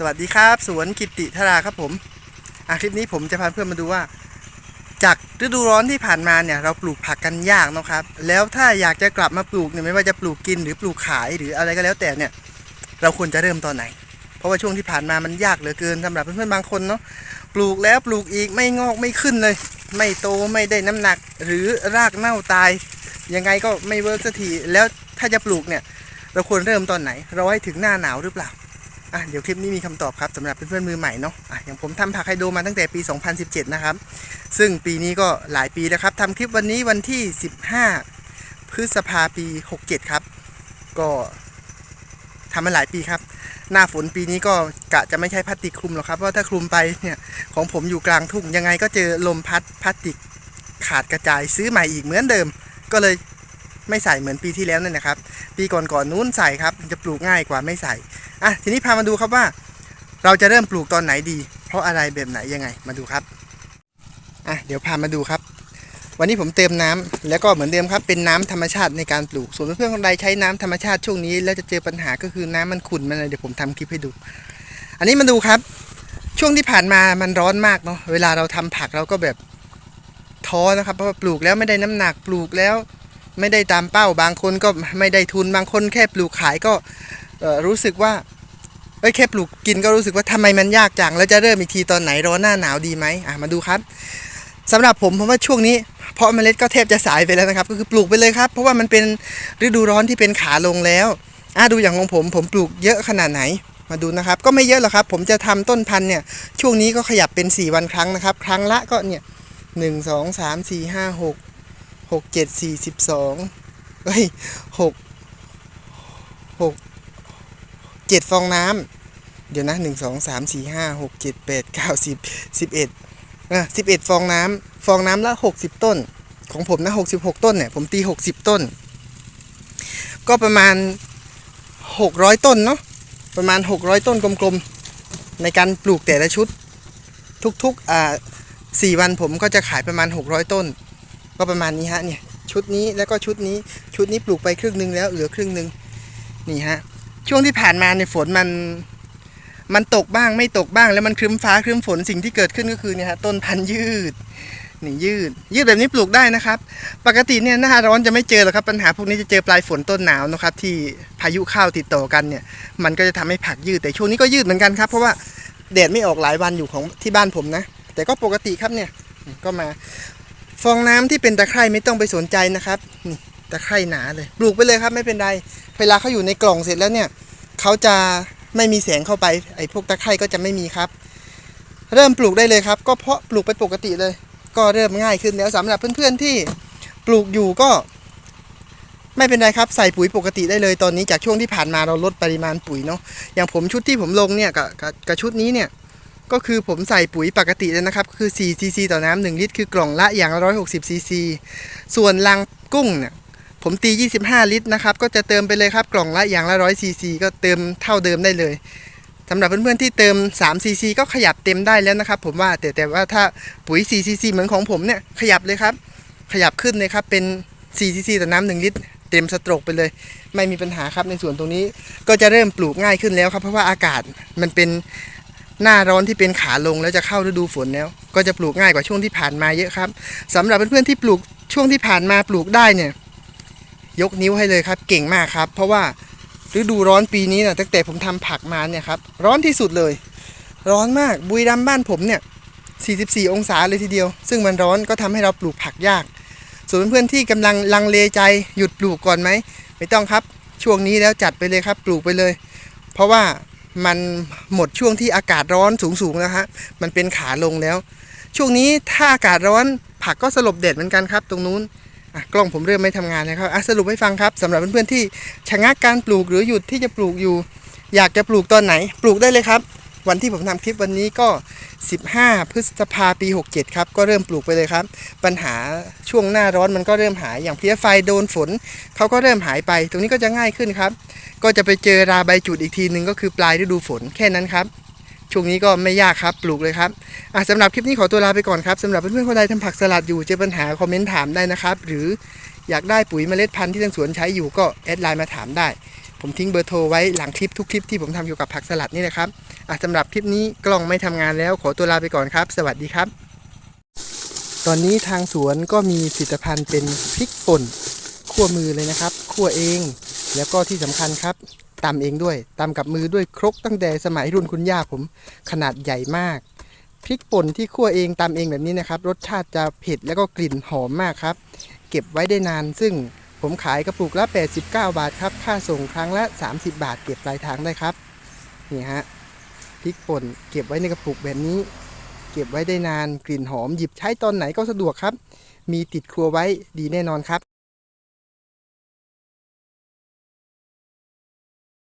สวัสดีครับ สวนกิติธาราครับผมอะคลิปนี้ผมจะพาเพื่อนมาดูว่า จากฤดูร้อนที่ผ่านมาเนี่ย เราปลูกผักกันยากเนะครับ แล้วถ้าอยากจะกลับมาปลูกเนี่ยไม่ว่าจะปลูกกินหรือปลูกขายหรืออะไรก็แล้วแต่เนี่ย เราควรจะเริ่มตอนไหน เพราะว่าช่วงที่ผ่านมามันยากเหลือเกินสำหรับเพื่อนๆบางคนเนาะปลูกแล้วปลูกอีกไม่งอกไม่ขึ้นเลย ไม่โตไม่ได้น้ำหนัก หรือรากเน่าตายยังไงก็ไม่เวิร์กสักทีแล้วถ้าจะปลูกเนี่ย เราควรเริ่มตอนไหน เราให้ถึงหน้าหนาวหรือเปล่า อะเดี๋ยวคลิปนี้มีคำตอบครับสำหรับเพื่อนๆมือใหม่เนาะอะอย่างผมทำผักไฮโดรมาตั้งแต่ปี 2017 นะครับ ซึ่งปีนี้ก็หลายปีแล้วครับทำคลิปวันนี้วันที่ 15 พฤษภาปี 67 ครับ ก็ทำมาหลายปีครับ หน้าฝนปีนี้ก็กะจะไม่ใช้พลาสติกคลุมหรอกครับเพราะถ้าคลุมไปเนี่ยของผมอยู่กลางทุ่งยังไงก็เจอลมพัดพลาสติกขาดกระจายซื้อใหม่อีกเหมือนเดิม ก็เลย ไม่ใส่เหมือนปีที่แล้วนั่นนะครับ ปีก่อนๆนนู้นใส่ครับจะปลูกง่ายกว่าไม่ใส่อะทีนี้พามาดูครับว่า เราจะเริ่มปลูกตอนไหนดี เพราะอะไรแบบไหนยังไงมาดูครับอะเดี๋ยวพามาดูครับ วันนี้ผมเติมน้ำแล้วก็เหมือนเดิมครับเป็นน้ำธรรมชาติในการปลูกส่วนเพื่อนๆคนใดใช้น้ำธรรมชาติช่วงนี้ แล้วจะเจอปัญหาก็คือน้ำมันขุ่นมันอะไรเดี๋ยวผมทำคลิปให้ดู อันนี้มาดูครับ ช่วงที่ผ่านมามันร้อนมากเนาะเวลาเราทำผักเราก็แบบท้อนะครับเพราะปลูกแล้วไม่ได้น้ำหนักปลูกแล้ว ไม่ได้ตามเป้าบางคนก็ไม่ได้ทุนบางคนแค่ปลูกขายก็รู้สึกว่าเอ้ยแค่ปลูกกินก็รู้สึกว่าทำไมมันยากจังแล้วจะเริ่มอีกทีตอนไหนร้อนหน้าหนาวดีไหมอะมาดูครับสำหรับผมผมว่าช่วงนี้ เพราะเมล็ดก็แทบจะสายไปแล้วนะครับ ก็คือปลูกไปเลยครับ เพราะว่ามันเป็นฤดูร้อนที่เป็นขาลงแล้วอะดูอย่างของผม ผมปลูกเยอะขนาดไหนมาดูนะครับ ก็ไม่เยอะหรอกครับ ผมจะทำต้นพันธุ์เนี่ย ช่วงนี้ก็ขยับเป็น 4 วันครั้งนะครับ ครั้งละก็เนี่ยหนึ่งสองสามสี่ห้าหก หกเจ็ดสี่สิบสองเฮ้ยหกหกเจ็ดฟองน้ำเดี๋ยวนะหนึ่งสองสามสี่ห้าหกเจ็ดแปดเก้าสิบสิบเอ็ดอะสิบเอ็ดฟองน้ำฟองน้ำละหกสิบต้น ของผมนะหกสิบหกต้นเนี่ยผมตีหกสิบต้น ก็ประมาณหกร้อยต้นเนาะประมาณหกร้อยต้นกลมๆ ในการปลูกแต่ละชุด ทุกๆอ่าสี่วันผมก็จะขายประมาณหกร้อยต้น ก็ประมาณนี้ฮะเนี่ยชุดนี้แล้วก็ชุดนี้ชุดนี้ปลูกไปครึ่งหนึ่งแล้วเหลือครึ่งหนึ่งนี่ฮะช่วงที่ผ่านมาในยฝนมันมันตกบ้างไม่ตกบ้างแล้วมันครึ้มฟ้าครึ้มฝนสิ่งที่เกิดขึ้นก็คือเนี่ยฮะต้นพันธุ์ยืดนี่ยืด ยืดแบบนี้ปลูกได้นะครับ ปกติเนี่ยหน้าร้อนจะไม่เจอหรอกครับปัญหาพวกนี้จะเจอปลายฝนต้นหนาวนะครับ ที่พายุเข้าติดต่อกันเนี่ย มันก็จะทำให้ผักยืดแต่ช่วงนี้ก็ยืดเหมือนกันครับเพราะว่าแดดไม่ออกหลายวันอยู่ของที่บ้านผมนะ แต่ก็ปกติครับเนี่ยก็มา ฟองน้ำที่เป็นตะไคร่ไม่ต้องไปสนใจนะครับนี่ตะไคร่หนาเลย ปลูกไปเลยครับไม่เป็นไรเวลาเขาอยู่ในกล่องเสร็จแล้วเนี่ยเขาจะไม่มีแสงเข้าไปไอ้พวกตะไคร่ก็จะไม่มีครับ เริ่มปลูกได้เลยครับ ก็เพาะปลูกไปปกติเลย ก็เริ่มง่ายขึ้นแล้วสำหรับเพื่อนๆที่ปลูกอยู่ก็ ไม่เป็นไรครับใส่ปุ๋ยปกติได้เลยตอนนี้จากช่วงที่ผ่านมาเราลดปริมาณปุ๋ยเนาะอย่างผมชุดที่ผมลงเนี่ยกับกับกับชุดนี้เนี่ย ก็คือผมใส่ปุ๋ยปกติเลยนะครับ คือ4ซีซีต่อน้ำ1ลิตรคือกล่องละอย่างละ160ซีซีส่วนลังกุ้งเนี่ยผมตี 25 ลิตรนะครับ ก็จะเติมไปเลยครับ กล่องละอย่างละ100ซีซีก็เติมเท่าเดิมได้เลยสำหรับเพื่อนๆที่เติม3ซีซีก็ขยับเต็มได้แล้วนะครับ ผมว่าแต่แต่ว่าถ้าปุ๋ย4ซีซีเหมือนของผมเนี่ยขยับเลยครับ ขยับขึ้นเลยครับเป็น4ซีซีต่อน้ำ1ลิตรเต็มสโตรกไปเลย ไม่มีปัญหาครับในส่วนตรงนี้ ก็จะเริ่มปลูกง่ายขึ้นแล้วครับ เพราะว่าอากาศมันเป็น หน้าร้อนที่เป็นขาลงแล้วจะเข้าฤดูฝนแล้ว ก็จะปลูกง่ายกว่าช่วงที่ผ่านมาเยอะครับสำหรับเพื่อนๆที่ปลูกช่วงที่ผ่านมาปลูกได้เนี่ยยกนิ้วให้เลยครับ เก่งมากครับ เพราะว่าฤดูร้อนปีนี้นะตั้งแต่ผมทำผักมาเนี่ยครับร้อนที่สุดเลย ร้อนมากบุรีรัมย์บ้านผมเนี่ย 44 องศาเลยทีเดียว ซึ่งมันร้อนก็ทำให้เราปลูกผักยาก ส่วนเพื่อนๆที่กำลังลังเลใจหยุดปลูกก่อนไหมไม่ต้องครับ ช่วงนี้แล้วจัดไปเลยครับ ปลูกไปเลย เพราะว่า มันหมดช่วงที่อากาศร้อนสูงๆแล้วฮะมันเป็นขาลงแล้ว ช่วงนี้ถ้าอากาศร้อนผักก็สลบเด็ดเหมือนกันครับ ตรงนู้นอะกล้องผมเริ่มไม่ทำงานนะครับสรุปให้ฟังครับสำหรับเพื่อนๆที่ชะงักการปลูกหรือหยุดที่จะปลูกอยู่ อยากจะปลูกตอนไหน ปลูกได้เลยครับ วันที่ผมทำคลิปวันนี้ก็ 15 พฤษภาปี 67 ครับ ก็เริ่มปลูกไปเลยครับ ปัญหาช่วงหน้าร้อนมันก็เริ่มหายอย่างเพลี้ยไฟโดนฝนเขาก็เริ่มหายไป ตรงนี้ก็จะง่ายขึ้นครับ ก็จะไปเจอราใบจุดอีกทีหนึ่งก็คือปลายฤดูฝนแค่นั้นครับช่วงนี้ก็ไม่ยากครับ ปลูกเลยครับอะสำหรับคลิปนี้ขอตัวลาไปก่อนครับสำหรับเพื่อนๆคนใดทำผักสลัดอยู่เจอปัญหาคอมเมนต์ถามได้นะครับ หรืออยากได้ปุ๋ยเมล็ดพันธุ์ที่ทางสวนใช้อยู่ก็แอดไลน์มาถามได้ ผมทิ้งเบอร์โทรไว้หลังคลิปทุกคลิปที่ผมทำเกี่ยวกับผักสลัดนี่นะครับ สำหรับคลิปนี้กล้องไม่ทำงานแล้วขอตัวลาไปก่อนครับ สวัสดีครับ ตอนนี้ทางสวนก็มีผลิตภัณฑ์เป็นพริกป่นคั่วมือเลยนะครับคั่วเอง แล้วก็ที่สำคัญครับตำเองด้วยตำกับมือด้วยครกตั้งแต่สมัยรุ่นคุณย่าผม ขนาดใหญ่มากพริกป่นที่คั่วเองตำเองแบบนี้นะครับ รสชาติจะเผ็ดแล้วก็กลิ่นหอมมากครับ เก็บไว้ได้นานซึ่งผมขายกระปุกละ 89 บาทครับ ค่าส่งครั้งละ 30 บาทเก็บปลายทางได้ครับ นี่ฮะ พริกป่นเก็บไว้ในกระปุกแบบนี้ เก็บไว้ได้นานกลิ่นหอมหยิบใช้ตอนไหนก็สะดวกครับ มีติดครัวไว้ดีแน่นอนครับ